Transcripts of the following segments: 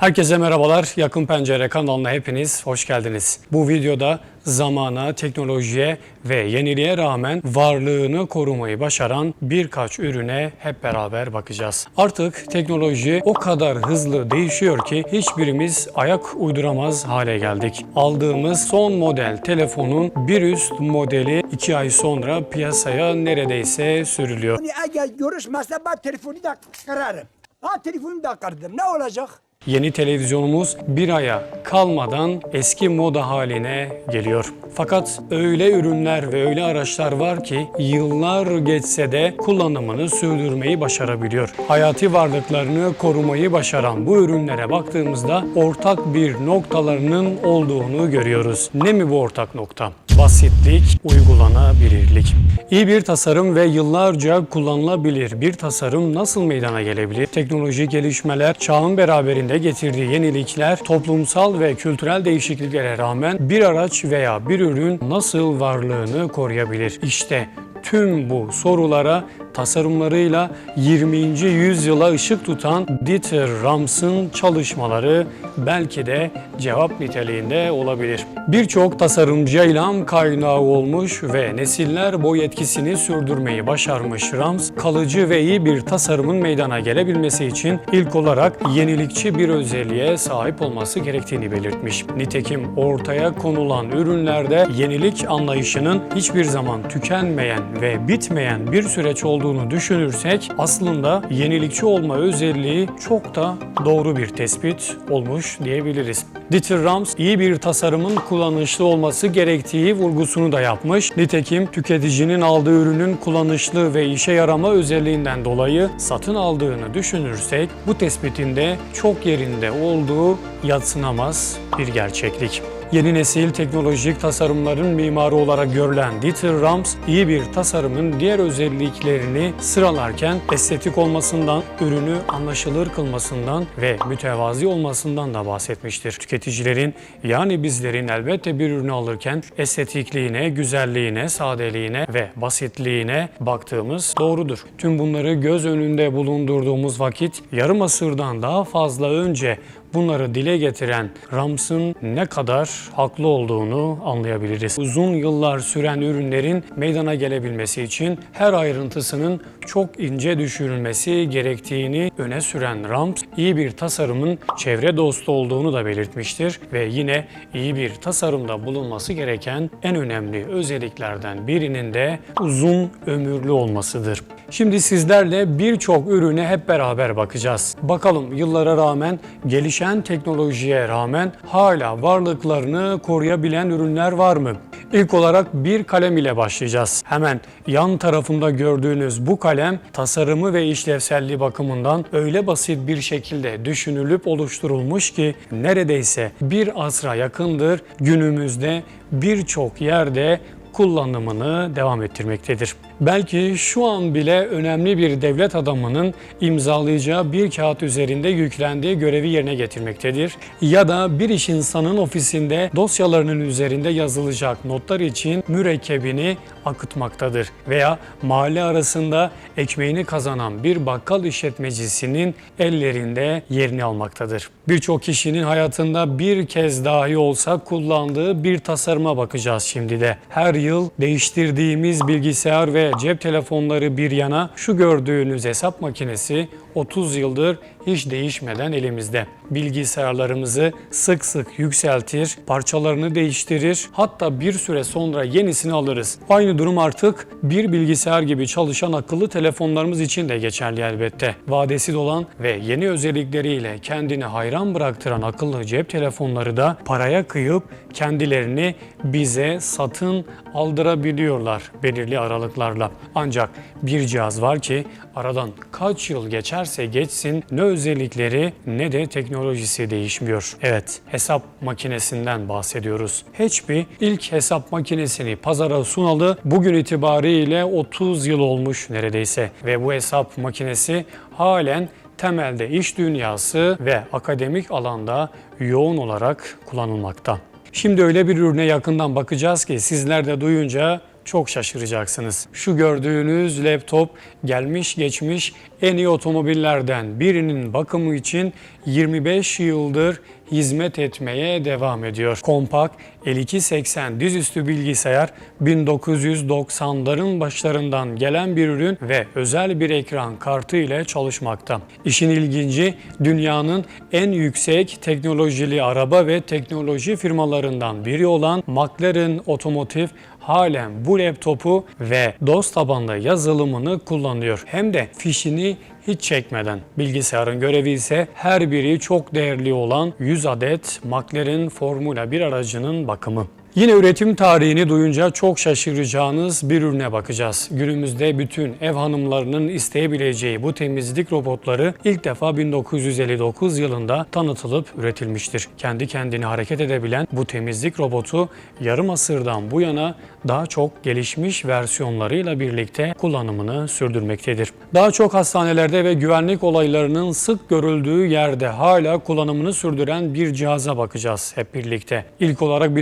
Herkese merhabalar. Yakın Pencere kanalına hepiniz hoş geldiniz. Bu videoda zamana, teknolojiye ve yeniliğe rağmen varlığını korumayı başaran birkaç ürüne hep beraber bakacağız. Artık teknoloji o kadar hızlı değişiyor ki hiçbirimiz ayak uyduramaz hale geldik. Aldığımız son model telefonun bir üst modeli 2 ay sonra piyasaya neredeyse sürülüyor. Yani eğer görüşmezse ben telefonu da kırarım. Ha telefonu da kırdım. Ne olacak? Yeni televizyonumuz bir aya kalmadan eski moda haline geliyor. Fakat öyle ürünler ve öyle araçlar var ki yıllar geçse de kullanımını sürdürmeyi başarabiliyor. Hayati varlıklarını korumayı başaran bu ürünlere baktığımızda ortak bir noktalarının olduğunu görüyoruz. Ne mi bu ortak nokta? Basitlik, uygulanabilirlik. İyi bir tasarım ve yıllarca kullanılabilir bir tasarım nasıl meydana gelebilir? Teknoloji gelişmeler, çağın beraberinde getirdiği yenilikler, toplumsal ve kültürel değişikliklere rağmen bir araç veya bir ürün nasıl varlığını koruyabilir? İşte tüm bu sorulara tasarımlarıyla 20. yüzyıla ışık tutan Dieter Rams'ın çalışmaları belki de cevap niteliğinde olabilir. Birçok tasarımcıya ilham kaynağı olmuş ve nesiller boyu etkisini sürdürmeyi başarmış Rams, kalıcı ve iyi bir tasarımın meydana gelebilmesi için ilk olarak yenilikçi bir özelliğe sahip olması gerektiğini belirtmiş. Nitekim ortaya konulan ürünlerde yenilik anlayışının hiçbir zaman tükenmeyen ve bitmeyen bir süreç olduğunu düşünürsek aslında yenilikçi olma özelliği çok da doğru bir tespit olmuş diyebiliriz. Dieter Rams iyi bir tasarımın kullanışlı olması gerektiği vurgusunu da yapmış. Nitekim tüketicinin aldığı ürünün kullanışlı ve işe yarama özelliğinden dolayı satın aldığını düşünürsek bu tespitinde çok yerinde olduğu yadsınamaz bir gerçeklik. Yeni nesil teknolojik tasarımların mimarı olarak görülen Dieter Rams, iyi bir tasarımın diğer özelliklerini sıralarken estetik olmasından, ürünü anlaşılır kılmasından ve mütevazi olmasından da bahsetmiştir. Tüketicilerin yani bizlerin elbette bir ürünü alırken estetikliğine, güzelliğine, sadeliğine ve basitliğine baktığımız doğrudur. Tüm bunları göz önünde bulundurduğumuz vakit yarım asırdan daha fazla önce bunları dile getiren Rams'ın ne kadar haklı olduğunu anlayabiliriz. Uzun yıllar süren ürünlerin meydana gelebilmesi için her ayrıntısının çok ince düşürülmesi gerektiğini öne süren Rams, iyi bir tasarımın çevre dostu olduğunu da belirtmiştir ve yine iyi bir tasarımda bulunması gereken en önemli özelliklerden birinin de uzun ömürlü olmasıdır. Şimdi sizlerle birçok ürüne hep beraber bakacağız. Bakalım yıllara rağmen, gelişen teknolojiye rağmen hala varlıklarını koruyabilen ürünler var mı? İlk olarak bir kalem ile başlayacağız. Hemen yan tarafında gördüğünüz bu kalem tasarımı ve işlevselliği bakımından öyle basit bir şekilde düşünülüp oluşturulmuş ki neredeyse bir asra yakındır günümüzde birçok yerde kullanımını devam ettirmektedir. Belki şu an bile önemli bir devlet adamının imzalayacağı bir kağıt üzerinde yüklendiği görevi yerine getirmektedir. Ya da bir iş insanın ofisinde dosyalarının üzerinde yazılacak notlar için mürekkebini akıtmaktadır. Veya mahalle arasında ekmeğini kazanan bir bakkal işletmecisinin ellerinde yerini almaktadır. Birçok kişinin hayatında bir kez dahi olsa kullandığı bir tasarıma bakacağız şimdi de. Her yıl değiştirdiğimiz bilgisayar ve cep telefonları bir yana şu gördüğünüz hesap makinesi 30 yıldır hiç değişmeden elimizde. Bilgisayarlarımızı sık sık yükseltir, parçalarını değiştirir, hatta bir süre sonra yenisini alırız. Aynı durum artık bir bilgisayar gibi çalışan akıllı telefonlarımız için de geçerli elbette. Vadesi dolan ve yeni özellikleriyle kendini hayran bıraktıran akıllı cep telefonları da paraya kıyıp kendilerini bize satın aldırabiliyorlar belirli aralıklarla. Ancak bir cihaz var ki aradan kaç yıl geçerse geçsin ne özellikleri ne de teknolojisi değişmiyor. Evet, hesap makinesinden bahsediyoruz. HP ilk hesap makinesini pazara sunalı bugün itibariyle 30 yıl olmuş neredeyse ve bu hesap makinesi halen temelde iş dünyası ve akademik alanda yoğun olarak kullanılmakta. Şimdi öyle bir ürüne yakından bakacağız ki sizler de duyunca çok şaşıracaksınız. Şu gördüğünüz laptop gelmiş geçmiş en iyi otomobillerden birinin bakımı için 25 yıldır hizmet etmeye devam ediyor. Kompakt 5280 dizüstü bilgisayar 1990'ların başlarından gelen bir ürün ve özel bir ekran kartı ile çalışmakta. İşin ilginci dünyanın en yüksek teknolojili araba ve teknoloji firmalarından biri olan McLaren Otomotiv halen bu laptopu ve DOS tabanlı yazılımını kullanıyor. Hem de fişini hiç çekmeden. Bilgisayarın görevi ise her biri çok değerli olan 100 adet McLaren Formula 1 aracının bakımı. Yine üretim tarihini duyunca çok şaşıracağınız bir ürüne bakacağız. Günümüzde bütün ev hanımlarının isteyebileceği bu temizlik robotları ilk defa 1959 yılında tanıtılıp üretilmiştir. Kendi kendine hareket edebilen bu temizlik robotu yarım asırdan bu yana daha çok gelişmiş versiyonlarıyla birlikte kullanımını sürdürmektedir. Daha çok hastanelerde ve güvenlik olaylarının sık görüldüğü yerde hala kullanımını sürdüren bir cihaza bakacağız hep birlikte. İlk olarak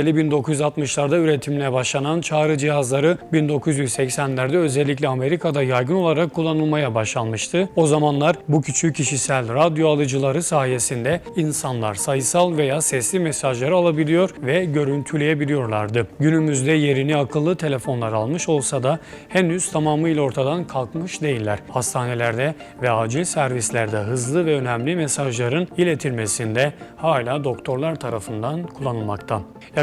1950-1960'larda üretimine başlanan çağrı cihazları 1980'lerde özellikle Amerika'da yaygın olarak kullanılmaya başlanmıştı. O zamanlar bu küçük kişisel radyo alıcıları sayesinde insanlar sayısal veya sesli mesajları alabiliyor ve görüntüleyebiliyorlardı. Günümüzde yerini akıllı telefonlar almış olsa da henüz tamamıyla ortadan kalkmış değiller. Hastanelerde ve acil servislerde hızlı ve önemli mesajların iletilmesinde hala doktorlar tarafından kullanılmakta.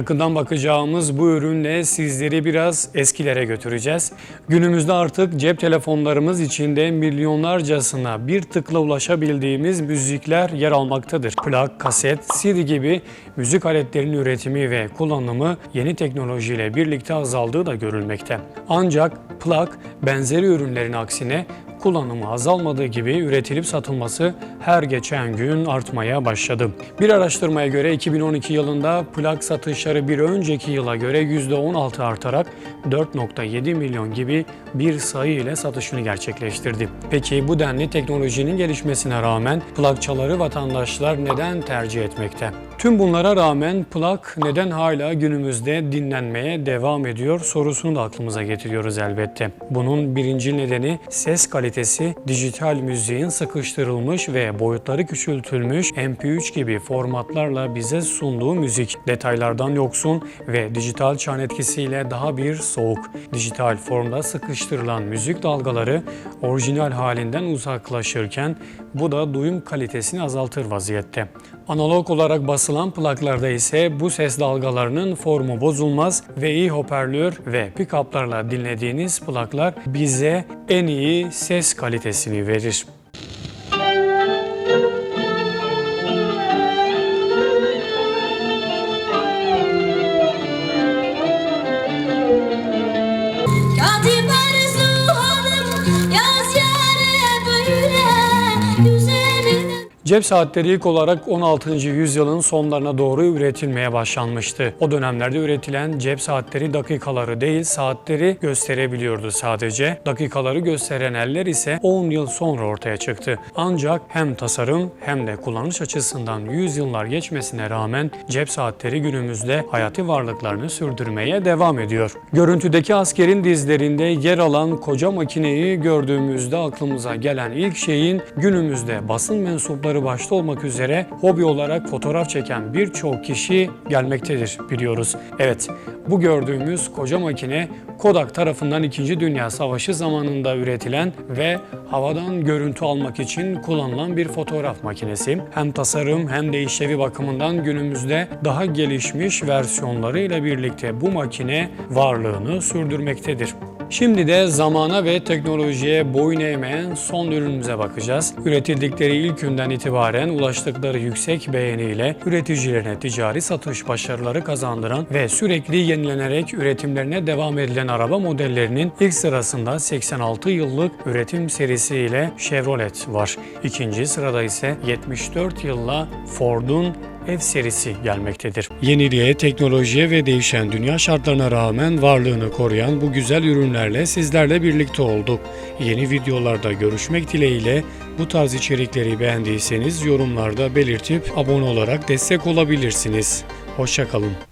Yakından bakacağımız bu ürünle sizleri biraz eskilere götüreceğiz. Günümüzde artık cep telefonlarımız içinde milyonlarcasına bir tıkla ulaşabildiğimiz müzikler yer almaktadır. Plak, kaset, CD gibi müzik aletlerinin üretimi ve kullanımı yeni teknolojiyle birlikte azaldığı da görülmekte. Ancak plak benzeri ürünlerin aksine kullanımı azalmadığı gibi üretilip satılması her geçen gün artmaya başladı. Bir araştırmaya göre 2012 yılında plak satışları bir önceki yıla göre %16 artarak 4.7 milyon gibi bir sayı ile satışını gerçekleştirdi. Peki bu denli teknolojinin gelişmesine rağmen plakçaları vatandaşlar neden tercih etmekte? Tüm bunlara rağmen plak neden hala günümüzde dinlenmeye devam ediyor sorusunu da aklımıza getiriyoruz elbette. Bunun birinci nedeni ses kalitesi dijital müziğin sıkıştırılmış ve boyutları küçültülmüş MP3 gibi formatlarla bize sunduğu müzik. Detaylardan yoksun ve dijital çan etkisiyle daha bir soğuk. Dijital formda sıkıştırılan müzik dalgaları orijinal halinden uzaklaşırken bu da duyum kalitesini azaltır vaziyette. Analog olarak basılan plaklarda ise bu ses dalgalarının formu bozulmaz ve iyi hoparlör ve pick-up'larla dinlediğiniz plaklar bize en iyi ses kalitesini verir. Cep saatleri ilk olarak 16. yüzyılın sonlarına doğru üretilmeye başlanmıştı. O dönemlerde üretilen cep saatleri dakikaları değil saatleri gösterebiliyordu sadece. Dakikaları gösteren eller ise 10 yıl sonra ortaya çıktı. Ancak hem tasarım hem de kullanış açısından yüzyıllar geçmesine rağmen cep saatleri günümüzde hayati varlıklarını sürdürmeye devam ediyor. Görüntüdeki askerin dizlerinde yer alan koca makineyi gördüğümüzde aklımıza gelen ilk şeyin günümüzde basın mensupları başta olmak üzere hobi olarak fotoğraf çeken birçok kişi gelmektedir biliyoruz. Evet bu gördüğümüz koca makine Kodak tarafından 2. Dünya Savaşı zamanında üretilen ve havadan görüntü almak için kullanılan bir fotoğraf makinesi. Hem tasarım hem de işlevi bakımından günümüzde daha gelişmiş versiyonlarıyla birlikte bu makine varlığını sürdürmektedir. Şimdi de zamana ve teknolojiye boyun eğmeyen son ürünümüze bakacağız. Üretildikleri ilk günden itibaren ulaştıkları yüksek beğeniyle üreticilerine ticari satış başarıları kazandıran ve sürekli yenilenerek üretimlerine devam edilen araba modellerinin ilk sırasında 86 yıllık üretim serisi ile Chevrolet var. İkinci sırada ise 74 yılla Ford'un F serisi gelmektedir. Yeniliğe, teknolojiye ve değişen dünya şartlarına rağmen varlığını koruyan bu güzel ürünlerle sizlerle birlikte olduk. Yeni videolarda görüşmek dileğiyle bu tarz içerikleri beğendiyseniz yorumlarda belirtip abone olarak destek olabilirsiniz. Hoşçakalın.